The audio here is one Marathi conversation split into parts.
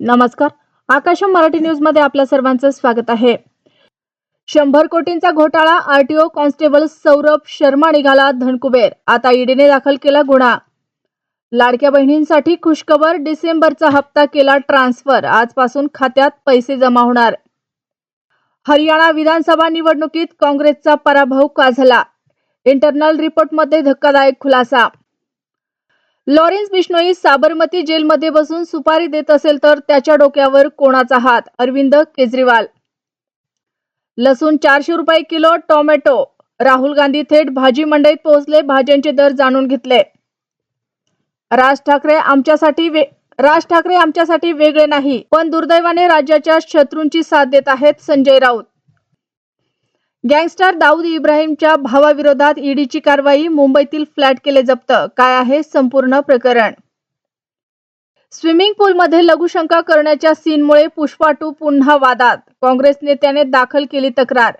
नमस्कार. आकाश मराठी न्यूजमध्ये आपल्या सर्वांचं स्वागत आहे. शंभर कोटींचा घोटाळा आरटीओ कॉन्स्टेबल सौरभ शर्मा निघाला धनकुबेर. आता ईडीने दाखल केला गुन्हा. लाडक्या बहिणींसाठी खुशखबर डिसेंबरचा हप्ता केला ट्रान्सफर. आजपासून खात्यात पैसे जमा होणार. हरियाणा विधानसभा निवडणुकीत काँग्रेसचा पराभव का झाला इंटरनल रिपोर्टमध्ये धक्कादायक खुलासा. लॉरेन्स बिश्नोई साबरमती जेलमध्ये बसून सुपारी देत असेल तर त्याच्या डोक्यावर कोणाचा हात? अरविंद केजरीवाल. लसूण चारशे रुपये किलो टोमॅटो. राहुल गांधी थेट भाजी मंडईत पोहोचले भाज्यांचे दर जाणून घेतले. राज ठाकरे आमच्यासाठी वे राज ठाकरे आमच्यासाठी वेगळे नाही पण दुर्दैवाने राज्याच्या शत्रूंची साथ देत आहेत संजय राऊत. गँगस्टर दाऊद इब्राहिमच्या भावाविरोधात ईडीची कारवाई मुंबईतील फ्लॅट केले जप्त. काय आहे संपूर्ण प्रकरण? स्विमिंग पूलमध्ये लघुशंका करण्याच्या सीनमुळे पुष्पा टू पुन्हा वादात. काँग्रेस नेत्याने दाखल केली तक्रार.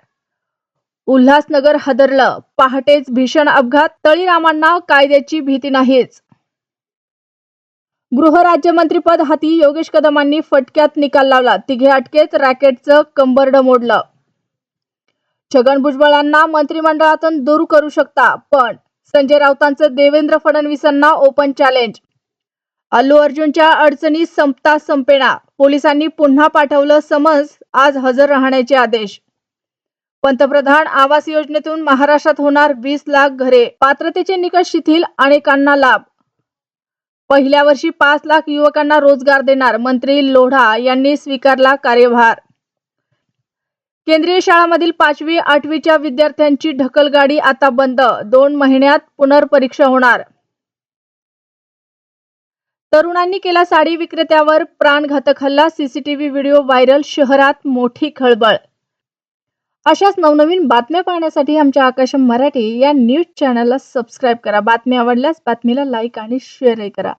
उल्हासनगर हादरलं. पहाटेच भीषण अपघात. तळीरामांना कायद्याची भीती नाहीच. गृहराज्यमंत्रीपद हाती योगेश कदमांनी फटक्यात निकाल लावला. तिघे अटकेत रॅकेटचं कंबरड मोडलं. छगन भुजबळांना मंत्रिमंडळातून दूर करू शकता पण संजय राऊतांचं देवेंद्र फडणवीसांना ओपन चॅलेंज अल्लू अर्जुनच्या अडचणी संपता संपेना पोलिसांनी पुन्हा पाठवलं समज आज हजर राहण्याचे आदेश. पंतप्रधान आवास योजनेतून महाराष्ट्रात होणार वीस लाख घरे पात्रतेचे निकष शिथिल अनेकांना लाभ. पहिल्या वर्षी पाच लाख युवकांना रोजगार देणार मंत्री लोढा यांनी स्वीकारला कार्यभार. केंद्रीय शाळांमधील पाचवी आठवीच्या विद्यार्थ्यांची ढकलगाडी आता बंद. दोन महिन्यात पुनर्परीक्षा होणार. तरुणांनी केला साडी विक्रेत्यावर प्राणघातक हल्ला सीसीटीव्ही व्हिडिओ व्हायरल शहरात मोठी खळबळ. अशाच नवनवीन बातम्या पाहण्यासाठी आमच्या आकाश मराठी या न्यूज चॅनलला सबस्क्राईब करा. बातमी आवडल्यास बातमीला लाईक आणि शेअरही करा.